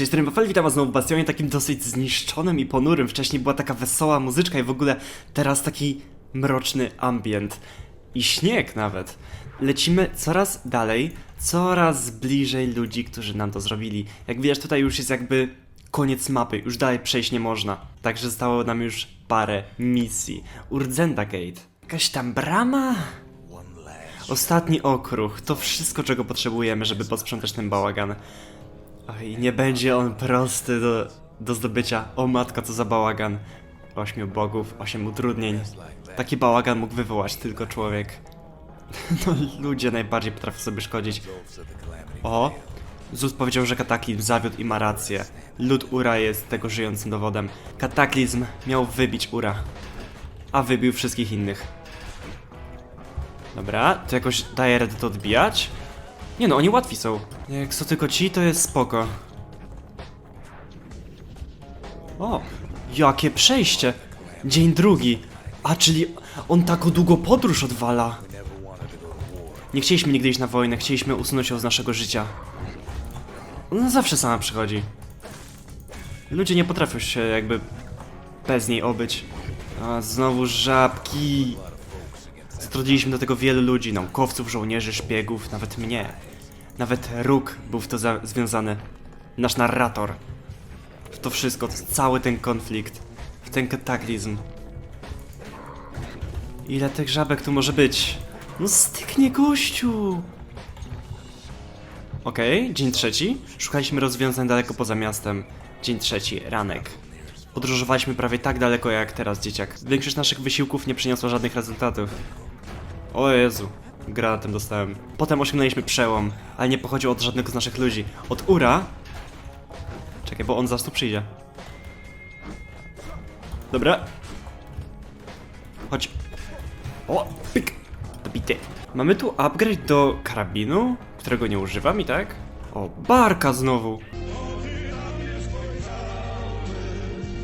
Cześć, jestem Wafel, witam was znowu w Bastionie, takim dosyć zniszczonym i ponurym. Wcześniej była taka wesoła muzyczka i w ogóle teraz taki mroczny ambient. I śnieg nawet. Lecimy coraz dalej, coraz bliżej ludzi, którzy nam to zrobili. Jak widać, tutaj już jest jakby koniec mapy, już dalej przejść nie można. Także zostało nam już parę misji. Urdzenda Gate. Jakaś tam brama? Ostatni okruch, to wszystko czego potrzebujemy, żeby posprzątać ten bałagan. Oj, nie będzie on prosty do, do zdobycia. O matko, co za bałagan. Ośmiu bogów, osiem utrudnień. Taki bałagan mógł wywołać tylko człowiek. No, ludzie najbardziej potrafią sobie szkodzić. O! Zeus powiedział, że kataklizm zawiódł i ma rację. Lud Ura jest tego żyjącym dowodem. Kataklizm miał wybić Ura. A wybił wszystkich innych. Dobra, to jakoś daje radę to odbijać? Nie no, oni łatwi są. Jak są tylko ci, to jest spoko. O, jakie przejście. Dzień drugi. A, czyli on taką długą podróż odwala. Nie chcieliśmy nigdy iść na wojnę, chcieliśmy usunąć ją z naszego życia. Ona zawsze sama przychodzi. Ludzie nie potrafią się jakby bez niej obyć. A, znowu żabki. Zatrudniliśmy do tego wielu ludzi, naukowców, żołnierzy, szpiegów, nawet mnie. Nawet Róg był w to za- związany. Nasz narrator. W to wszystko, w cały ten konflikt. W ten kataklizm. Ile tych żabek tu może być? No styknie gościu! Okej, dzień trzeci. Szukaliśmy rozwiązań daleko poza miastem. Dzień trzeci, ranek. Podróżowaliśmy prawie tak daleko jak teraz, dzieciak. Większość naszych wysiłków nie przyniosła żadnych rezultatów. O Jezu, granatem dostałem. Potem osiągnęliśmy przełom, ale nie pochodził od żadnego z naszych ludzi. Od Ura... Czekaj, bo on zaraz tu przyjdzie. Dobra. Chodź. O, pyk. Dobity. Mamy tu upgrade do karabinu, którego nie używam i tak? O, barka znowu.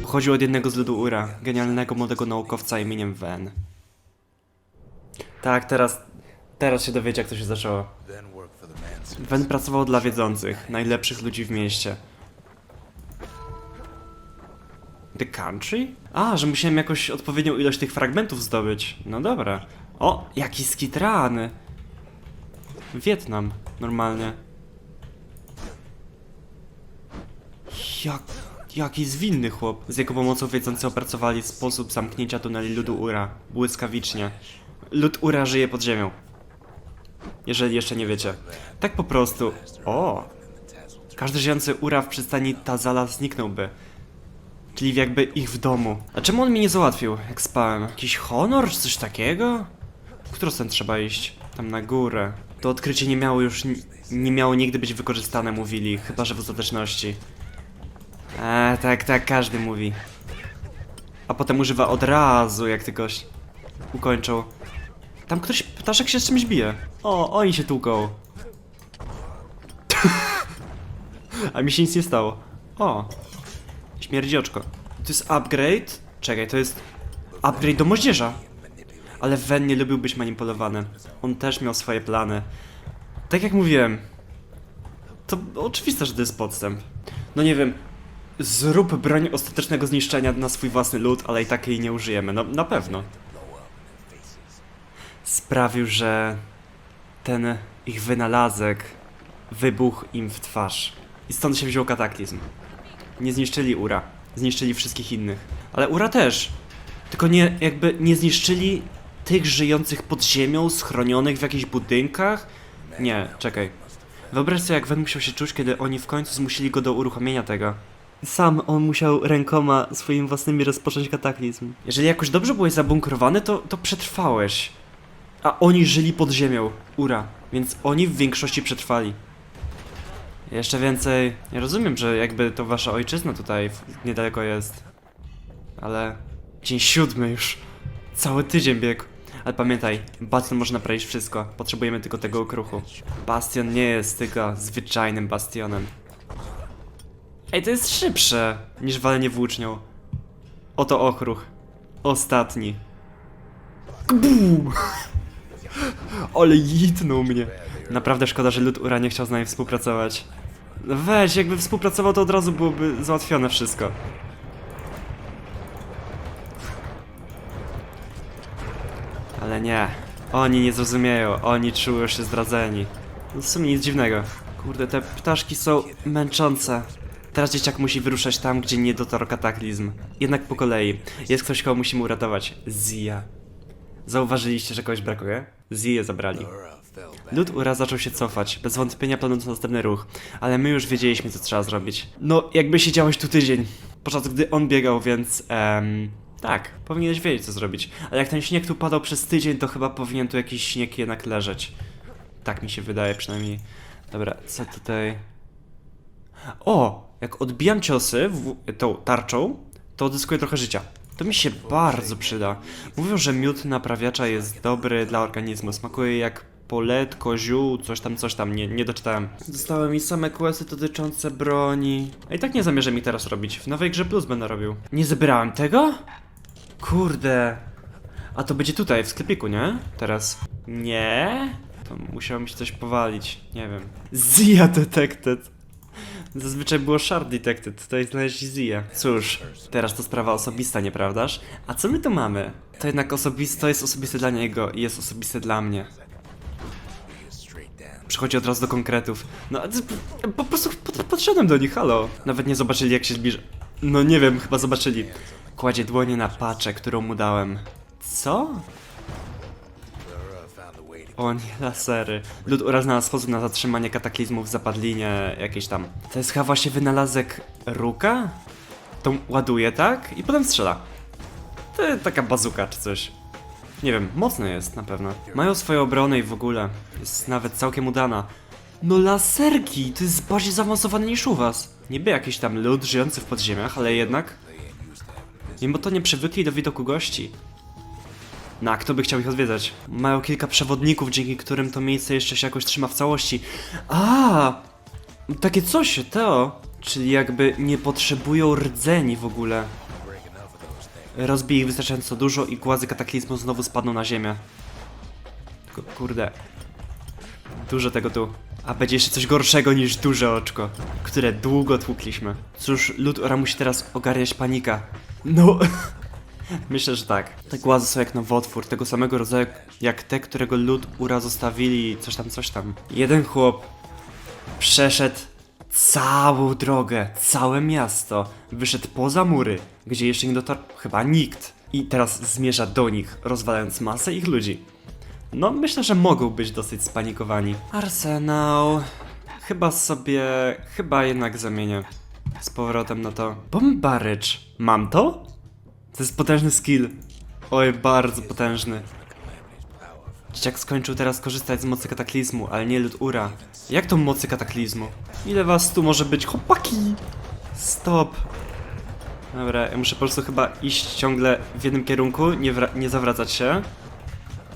Pochodził od jednego z ludu Ura, genialnego młodego naukowca imieniem Ven. Tak, teraz, teraz się dowiecie, jak to się zaczęło. Ven pracował dla wiedzących, najlepszych ludzi w mieście. The country? A, że musiałem jakoś odpowiednią ilość tych fragmentów zdobyć. No dobra. O, jaki skitrany. Wietnam, normalnie. Jak, jaki zwinny chłop. Z jego pomocą wiedzący opracowali sposób zamknięcia tuneli ludu Ura. Błyskawicznie. Lud Ura żyje pod ziemią. Jeżeli jeszcze nie wiecie. Tak po prostu. O! Każdy żyjący Ura w przystani Tazala zniknąłby. Czyli jakby ich w domu. A czemu on mi nie załatwił, jak spałem? Jakiś honor czy coś takiego? W którą stronę trzeba iść? Tam na górę. To odkrycie nie miało już... ni- nie miało nigdy być wykorzystane, mówili. Chyba, że w ostateczności. Eee, tak, tak, każdy mówi. A potem używa od razu, jak tylko się ukończą. Tam ktoś, ptaszek się z czymś bije. O, oni się tłuką. A mi się nic nie stało. O, śmierdzioczko. To jest upgrade? Czekaj, to jest upgrade do moździerza. Ale Wen nie lubił być manipulowany. On też miał swoje plany. Tak jak mówiłem, to oczywiste, że to jest podstęp. No nie wiem, zrób broń ostatecznego zniszczenia na swój własny lud, ale i tak jej nie użyjemy. No, na pewno. Sprawił, że ten ich wynalazek wybuchł im w twarz. I stąd się wziął kataklizm. Nie zniszczyli Ura. Zniszczyli wszystkich innych. Ale Ura też. Tylko nie, jakby nie zniszczyli tych żyjących pod ziemią, schronionych w jakichś budynkach. Nie, czekaj. Wyobraź sobie, jak Wen musiał się czuć, kiedy oni w końcu zmusili go do uruchomienia tego. Sam on musiał rękoma swoimi własnymi rozpocząć kataklizm. Jeżeli jakoś dobrze byłeś zabunkrowany, to, to przetrwałeś. A oni żyli pod ziemią, Ura, więc oni w większości przetrwali. Jeszcze więcej. Nie rozumiem, że jakby to wasza ojczyzna tutaj niedaleko jest. Ale. Dzień siódmy już. Cały tydzień biegł. Ale pamiętaj, Bastion może naprawić wszystko. Potrzebujemy tylko tego okruchu. Bastion nie jest tylko zwyczajnym bastionem. Ej, to jest szybsze niż walenie włócznią. Oto okruch. Ostatni. Kbum! Ale jitnął mnie. Naprawdę szkoda, że lud Ura nie chciał z nami współpracować. Weź, jakby współpracował, to od razu byłoby załatwione wszystko. Ale nie. Oni nie zrozumieją, oni czują się zdradzeni. No w sumie nic dziwnego. Kurde, te ptaszki są męczące. Teraz dzieciak musi wyruszać tam, gdzie nie dotarł kataklizm. Jednak po kolei. Jest ktoś, kogo musimy uratować. Zia. Zauważyliście, że kogoś brakuje? Ziję zabrali. Lud Ura zaczął się cofać, bez wątpienia planując następny ruch, ale my już wiedzieliśmy, co trzeba zrobić. No, jakby siedziałeś tu tydzień, podczas gdy on biegał, więc... Em, tak, powinieneś wiedzieć, co zrobić. Ale jak ten śnieg tu padał przez tydzień, to chyba powinien tu jakiś śnieg jednak leżeć. Tak mi się wydaje przynajmniej. Dobra, co tutaj... O! Jak odbijam ciosy w, tą tarczą, to odzyskuję trochę życia. To mi się bardzo przyda. Mówią, że miód naprawiacza jest dobry dla organizmu. Smakuje jak poletko, ziół, coś tam, coś tam. Nie, nie doczytałem. Zostały mi same questy dotyczące broni. A i tak nie zamierzam mi teraz robić. W nowej grze plus będę robił. Nie zebrałem tego? Kurde. A to będzie tutaj, w sklepiku, nie? Teraz. Nie? To musiało mi się coś powalić. Nie wiem. Zia Detected. Zazwyczaj było Shard Detected, tutaj znaleźli Zia. Cóż, teraz to sprawa osobista, nieprawdaż? A co my tu mamy? To jednak osobiste, jest osobiste dla niego i jest osobiste dla mnie. Przychodzi od razu do konkretów. No, po- po prostu pod, podszedłem do nich, halo. Nawet nie zobaczyli jak się zbliża. No nie wiem, chyba zobaczyli. Kładzie dłonie na paczę, którą mu dałem. Co? O nie, lasery. Lud Ura znalazł sposób na zatrzymanie kataklizmów w zapadlinie jakieś tam. To jest chyba właśnie wynalazek Ruka? To ładuje, tak? I potem strzela. To taka bazuka czy coś. Nie wiem, mocne jest na pewno. Mają swoją obronę i w ogóle. Jest nawet całkiem udana. No laserki! To jest bardziej zaawansowane niż u was. Niby jakiś tam lud żyjący w podziemiach, ale jednak... Mimo to nie przywykli do widoku gości. No a kto by chciał ich odwiedzać? Mają kilka przewodników, dzięki którym to miejsce jeszcze się jakoś trzyma w całości. A, Takie coś, Teo. Czyli jakby nie potrzebują rdzeni w ogóle. Rozbij ich wystarczająco dużo i głazy kataklizmu znowu spadną na ziemię. Tylko, kurde. Dużo tego tu. A będzie jeszcze coś gorszego niż duże oczko, które długo tłukliśmy. Cóż, lud ora musi teraz ogarniać panika. No... Myślę, że tak. Te głazy są jak nowotwór, tego samego rodzaju jak te, którego lud ura zostawili, coś tam, coś tam. Jeden chłop przeszedł całą drogę, całe miasto, wyszedł poza mury, gdzie jeszcze nie dotarł chyba nikt. I teraz zmierza do nich, rozwalając masę ich ludzi. No, myślę, że mogą być dosyć spanikowani. Arsenał. Chyba sobie. Chyba jednak zamienię. Z powrotem na to. Bombarycz. Mam to? To jest potężny skill. Oj, bardzo potężny. Dzieciak skończył teraz korzystać z mocy kataklizmu, ale nie lud ura. Jak to mocy kataklizmu? Ile was tu może być? Chłopaki! Stop. Dobra, ja muszę po prostu chyba iść ciągle w jednym kierunku, nie, nie zawracać się.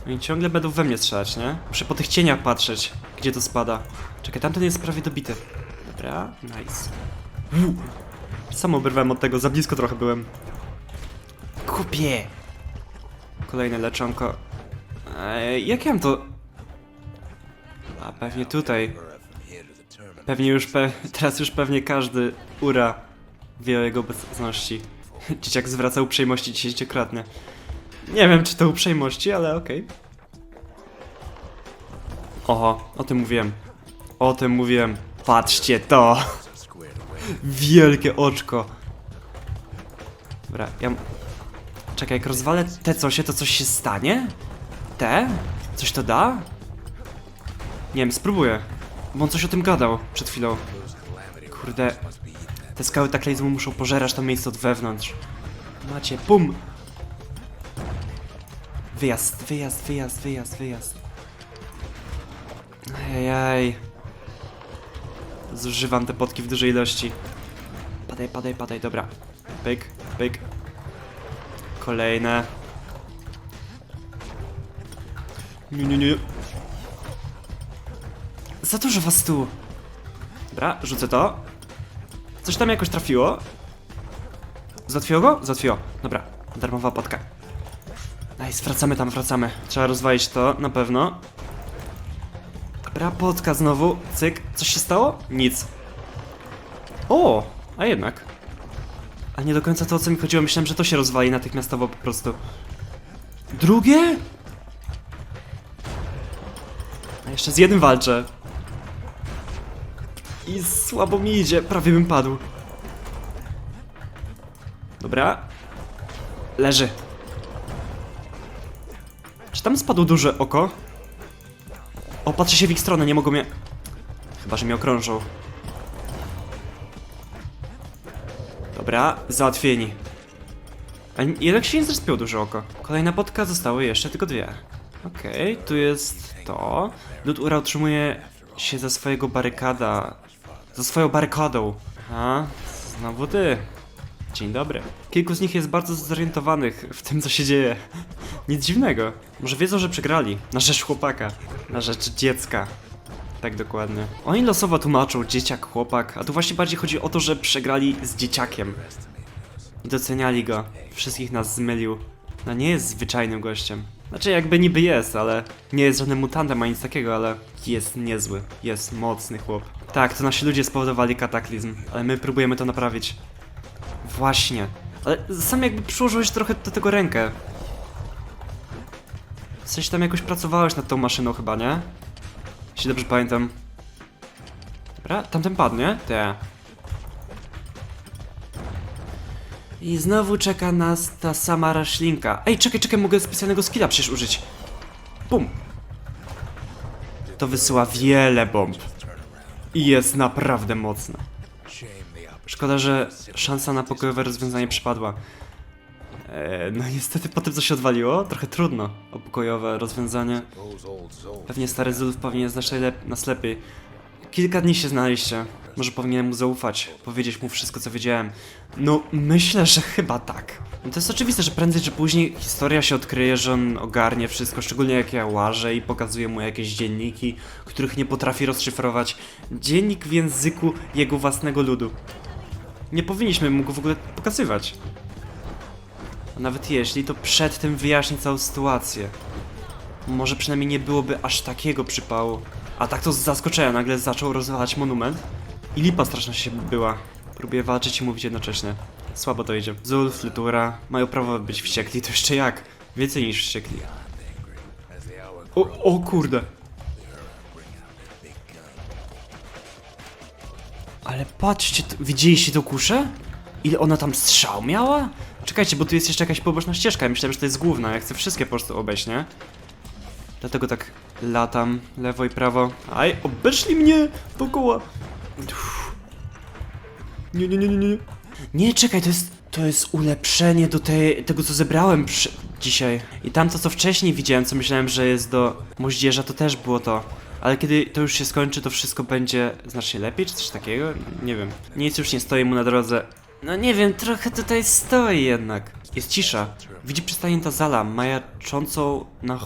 Oni ciągle będą we mnie strzelać, nie? Muszę po tych cieniach patrzeć, gdzie to spada. Czekaj, tamten jest prawie dobity. Dobra, nice. Uu. Sam oberwałem od tego, za blisko trochę byłem. Kupię! Kolejne leczonko. Ej, jak ja mam to... A pewnie tutaj. Pewnie już pe... Teraz już pewnie każdy ura wie o jego obecności. Dzieciak zwraca uprzejmości dziesięciokrotnie. Nie wiem, czy to uprzejmości, ale okej. Oho, o tym mówiłem. O tym mówiłem. Patrzcie to! Wielkie oczko. Dobra, ja... Czekaj, jak rozwalę te cosie, to coś się stanie? Te? Coś to da? Nie wiem, spróbuję. Bo on coś o tym gadał przed chwilą. Kurde. Te skały taklizmu muszą pożerać to miejsce od wewnątrz. Macie, bum! Wyjazd, wyjazd, wyjazd, wyjazd, wyjazd. Ajajaj. Zużywam te potki w dużej ilości. Padaj, padaj, padaj, dobra. Pyk, pyk. Kolejne. Nie, nie, nie. Za dużo was tu. Dobra, rzucę to. Coś tam jakoś trafiło. Zatwiło go? Zatwiło. Dobra, darmowa potka. Nice, wracamy tam, wracamy. Trzeba rozwalić to, na pewno. Dobra, potka znowu. Cyk. Coś się stało? Nic. O, a jednak. A nie do końca to o co mi chodziło. Myślałem, że to się rozwali natychmiastowo po prostu. Drugie? A jeszcze z jednym walczę. I słabo mi idzie, prawie bym padł. Dobra. Leży. Czy tam spadło duże oko? O, patrzę się w ich stronę, nie mogą mnie... Chyba, że mnie okrążą. Dobra, załatwieni. A jednak się nie zrespiło duże oko. Kolejna potka, zostały jeszcze tylko dwie. Okej, tu jest to. Lud Ura utrzymuje się za swojego barykada. Za swoją barykadą. A, znowu ty. Dzień dobry. Kilku z nich jest bardzo zorientowanych w tym, co się dzieje. Nic dziwnego. Może wiedzą, że przegrali. Na rzecz chłopaka. Na rzecz dziecka. Tak dokładnie. Oni losowo tłumaczą dzieciak, chłopak, a tu właśnie bardziej chodzi o to, że przegrali z dzieciakiem. I doceniali go. Wszystkich nas zmylił. No nie jest zwyczajnym gościem. Znaczy jakby niby jest, ale nie jest żadnym mutantem ani nic takiego, ale jest niezły. Jest mocny chłop. Tak, to nasi ludzie spowodowali kataklizm, ale my próbujemy to naprawić. Właśnie. Ale sam jakby przyłożyłeś trochę do tego rękę. Coś tam jakoś pracowałeś nad tą maszyną chyba, nie? Jeśli dobrze pamiętam. Dobra, tamten padnie? Te. I znowu czeka nas ta sama roślinka. Ej, czekaj, czekaj, mogę specjalnego skilla przecież użyć. Bum. To wysyła wiele bomb. I jest naprawdę mocne. Szkoda, że szansa na pokojowe rozwiązanie przypadła. Eee, no niestety po tym, co się odwaliło, trochę trudno o pokojowe rozwiązanie. Pewnie stary Zulf powinien znać najlep- nas lepiej. Kilka dni się znaliście. Może powinienem mu zaufać, powiedzieć mu wszystko, co wiedziałem. No, myślę, że chyba tak. No to jest oczywiste, że prędzej czy później historia się odkryje, że on ogarnie wszystko, szczególnie jak ja łażę i pokazuję mu jakieś dzienniki, których nie potrafi rozszyfrować. Dziennik w języku jego własnego ludu. Nie powinniśmy mu go w ogóle pokazywać. Nawet jeśli, to przed tym wyjaśni całą sytuację. Może przynajmniej nie byłoby aż takiego przypału. A tak to z zaskoczenia nagle zaczął rozwalać monument. I lipa straszna się była. Próbuję walczyć i mówić jednocześnie. Słabo to idzie. Zulf, Lutura mają prawo być wściekli, to jeszcze jak? Więcej niż wściekli. O, o kurde. Ale patrzcie, widzieliście tą kuszę? Ile ona tam strzał miała? Czekajcie, bo tu jest jeszcze jakaś poboczna ścieżka. Ja myślałem, że to jest główna. Ja chcę wszystkie po prostu obejść, nie? Dlatego tak latam lewo i prawo. Aj, obeszli mnie dookoła. Nie, nie, nie, nie, nie. Nie, czekaj, to jest, to jest ulepszenie do tej, tego, co zebrałem przy, dzisiaj. I tamto, co wcześniej widziałem, co myślałem, że jest do moździerza, to też było to. Ale kiedy to już się skończy, to wszystko będzie znacznie lepiej, czy coś takiego? Nie wiem. Nic już nie stoi mu na drodze. No nie wiem, trochę tutaj stoi jednak. Jest cisza. Widzi przystanięta zala, majaczącą na,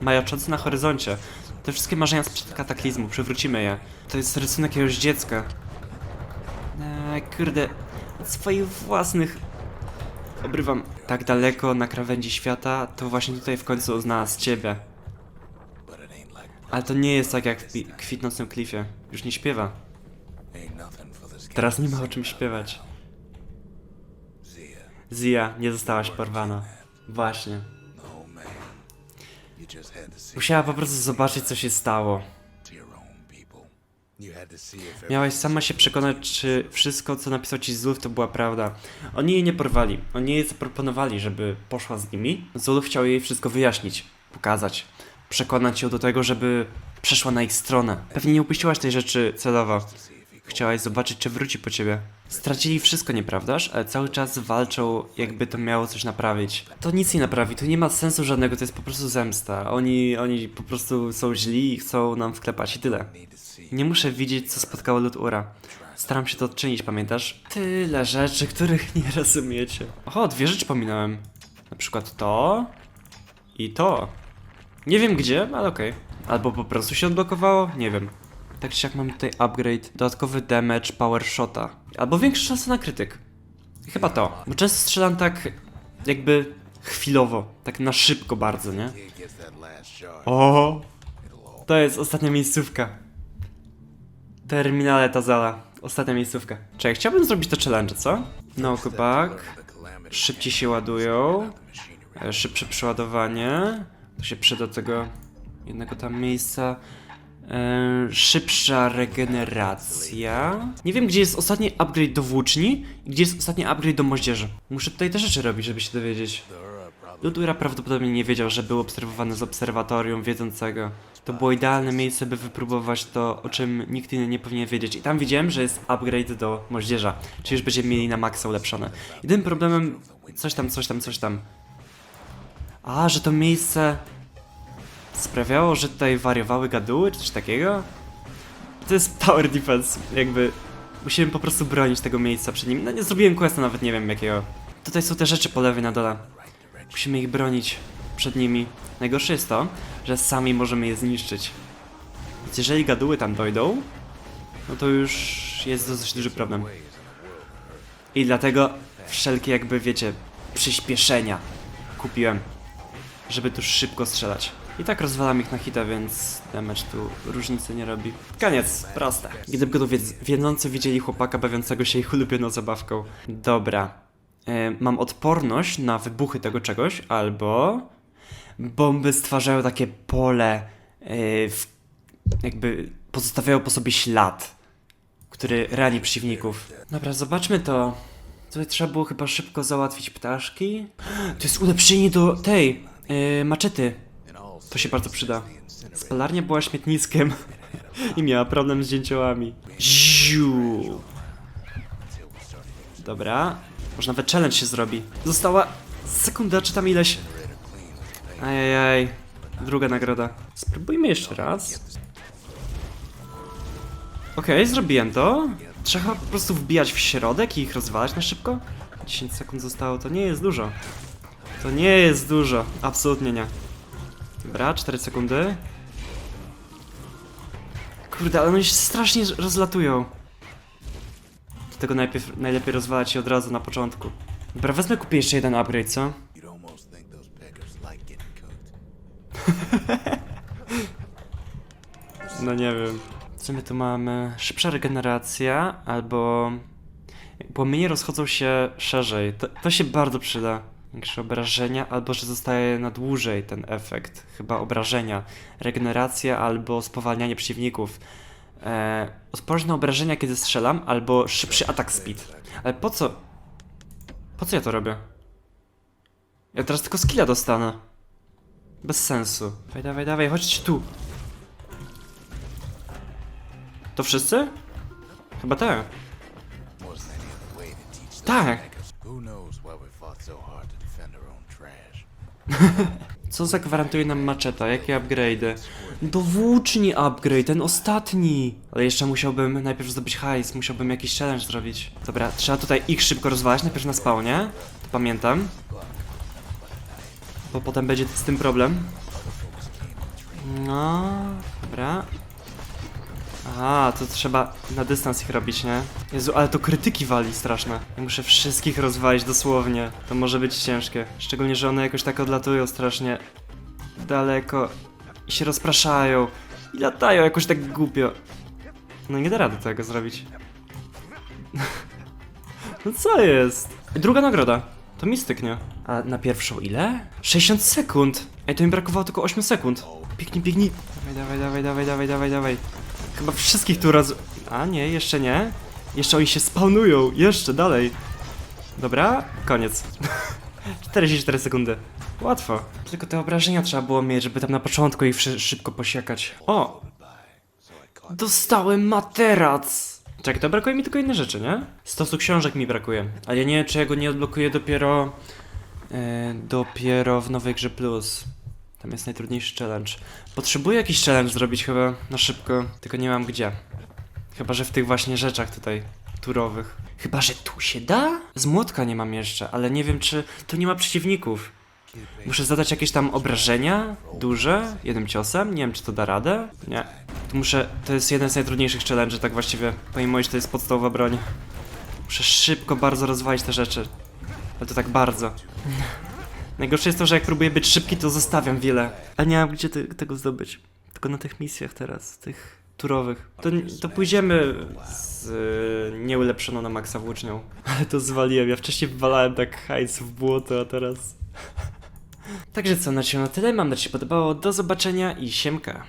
majaczący na horyzoncie. Te wszystkie marzenia sprzed kataklizmu, przywrócimy je. To jest rysunek jakiegoś dziecka. Eee, kurde, od swoich własnych... Obrywam tak daleko na krawędzi świata, to właśnie tutaj w końcu znalazł ciebie. Ale to nie jest tak jak w kwitnącym klifie. Już nie śpiewa. Teraz nie ma o czym śpiewać. Zia, nie zostałaś porwana. Właśnie. Musiała po prostu zobaczyć, co się stało. Miałaś sama się przekonać, czy wszystko, co napisał ci Zulf, to była prawda. Oni jej nie porwali. Oni jej zaproponowali, żeby poszła z nimi. Zulf chciał jej wszystko wyjaśnić, pokazać, przekonać ją do tego, żeby przeszła na ich stronę. Pewnie nie upuściłaś tej rzeczy celowo. Chciałaś zobaczyć, czy wróci po ciebie. Stracili wszystko, nieprawdaż? Ale cały czas walczą, jakby to miało coś naprawić. To nic nie naprawi, tu nie ma sensu żadnego, to jest po prostu zemsta. Oni, oni po prostu są źli i chcą nam wklepać i tyle. Nie muszę widzieć, co spotkało lud Ura. Staram się to odczynić, pamiętasz? Tyle rzeczy, których nie rozumiecie. Oho, dwie rzeczy pominąłem. Na przykład to i to. Nie wiem gdzie, ale okej. Albo po prostu się odblokowało, nie wiem. Tak czy jak mam tutaj upgrade, dodatkowy damage power shota. Albo większa szansa na krytyk. Chyba to. Bo często strzelam tak jakby chwilowo, tak na szybko bardzo, nie? O, to jest ostatnia miejscówka. Terminale Tazala. Ostatnia miejscówka. Czekaj, chciałbym zrobić to challenge, co? No, back. Szybciej się ładują. E, Szybsze przeładowanie. To się przyda do tego jednego tam miejsca. E, szybsza regeneracja. Nie wiem, gdzie jest ostatni upgrade do włóczni i gdzie jest ostatni upgrade do moździerzy. Muszę tutaj te rzeczy robić, żeby się dowiedzieć. Ludwira prawdopodobnie nie wiedział, że był obserwowany z obserwatorium wiedzącego. To było idealne miejsce, by wypróbować to, o czym nikt inny nie powinien wiedzieć. I tam widziałem, że jest upgrade do moździerza, czyli już będziemy mieli na maksa ulepszone. Jedynym problemem... Coś tam, coś tam, coś tam. A, że to miejsce sprawiało, że tutaj wariowały gaduły, czy coś takiego? To jest tower defense, jakby... Musimy po prostu bronić tego miejsca przed nim. No nie zrobiłem questa, nawet nie wiem jakiego. Tutaj są te rzeczy po lewej na dole. Musimy ich bronić przed nimi. Najgorsze jest to, że sami możemy je zniszczyć. Więc jeżeli gaduły tam dojdą, no to już jest dosyć duży problem. I dlatego wszelkie jakby, wiecie, przyspieszenia kupiłem, żeby tu szybko strzelać. I tak rozwalam ich na hita, więc damage tu różnicy nie robi. Koniec, proste. Gdyby go tu wiedz- wiedzący widzieli chłopaka bawiącego się ich ulubioną zabawką. Dobra. E, mam odporność na wybuchy tego czegoś, albo bomby stwarzają takie pole, e, w, jakby pozostawiają po sobie ślad, który rani przeciwników. Dobra, zobaczmy to. Tutaj trzeba było chyba szybko załatwić ptaszki. To jest ulepszenie do tej e, maczety. To się bardzo przyda. Spalarnia była śmietniskiem i miała problem z dzięciołami. Ziu. Dobra. Może nawet challenge się zrobi. Została sekunda, czy tam ileś. Ajajaj. Druga nagroda. Spróbujmy jeszcze raz. Okej, zrobiłem to. Trzeba po prostu wbijać w środek i ich rozwalać na szybko. 10 sekund zostało, to nie jest dużo. To nie jest dużo. Absolutnie nie. Dobra, 4 sekundy. Kurde, ale one się strasznie rozlatują. Dlatego najpierw, najlepiej rozwalać je od razu na początku. Dobra, wezmę kupię jeszcze jeden upgrade, co? No nie wiem. Co my tu mamy? Szybsza regeneracja albo... Płomienie rozchodzą się szerzej. To, to się bardzo przyda. Większe obrażenia, albo że zostaje na dłużej ten efekt. Chyba obrażenia. Regeneracja albo spowalnianie przeciwników. Eee, odporność na obrażenia, kiedy strzelam, albo szybszy atak speed. Ale po co? Po co ja to robię? Ja teraz tylko skilla dostanę. Bez sensu. Dawaj, dawaj, dawaj, chodźcie tu. To wszyscy? Chyba tak. Tak. Who Co zagwarantuje nam maczeta? Jakie upgrade'y? Do włóczni upgrade, ten ostatni! Ale jeszcze musiałbym najpierw zdobyć hajs, musiałbym jakiś challenge zrobić. Dobra, trzeba tutaj ich szybko rozwalać, najpierw na spawnie. To pamiętam. Bo potem będzie z tym problem. No, dobra. Aha, to trzeba na dystans ich robić, nie? Jezu, ale to krytyki wali straszne. Ja muszę wszystkich rozwalić dosłownie. To może być ciężkie. Szczególnie, że one jakoś tak odlatują strasznie daleko i się rozpraszają i latają jakoś tak głupio. No nie da rady tego zrobić. No co jest? Druga nagroda. To mi styknie. A na pierwszą ile? 60 sekund! Ej, to mi brakowało tylko 8 sekund. Biegnij, biegnij. Dawaj, dawaj, dawaj, dawaj, dawaj, dawaj. Chyba wszystkich tu raz... A nie, jeszcze nie. Jeszcze oni się spawnują. Jeszcze dalej. Dobra, koniec. 44 sekundy. Łatwo. Tylko te obrażenia trzeba było mieć, żeby tam na początku ich szy- szybko posiekać. O! Dostałem materac! Czekaj, to brakuje mi tylko inne rzeczy, nie? Stosu książek mi brakuje. Ale ja nie wiem, czy ja go nie odblokuję dopiero... e, dopiero w nowej grze plus. Tam jest najtrudniejszy challenge. Potrzebuję jakiś challenge zrobić chyba na szybko, tylko nie mam gdzie. Chyba, że w tych właśnie rzeczach tutaj turowych. Chyba, że tu się da? Z młotka nie mam jeszcze, ale nie wiem, czy tu nie ma przeciwników. Muszę zadać jakieś tam obrażenia duże, jednym ciosem. Nie wiem, czy to da radę. Nie. Tu muszę. To jest jeden z najtrudniejszych challenge, tak właściwie. Pomimo, że to jest podstawowa broń. Muszę szybko bardzo rozwalić te rzeczy. Ale to tak bardzo. Najgorsze jest to, że jak próbuję być szybki, to zostawiam wiele. A nie mam gdzie te, tego zdobyć. Tylko na tych misjach teraz, tych turowych. To, to pójdziemy z y, nieulepszoną na maksa włócznią. Ale to zwaliłem. Ja wcześniej wywalałem tak hajs w błoto, a teraz... Także co, na dzisiaj na tyle. Mam nadzieję, że się podobało. Do zobaczenia i siemka.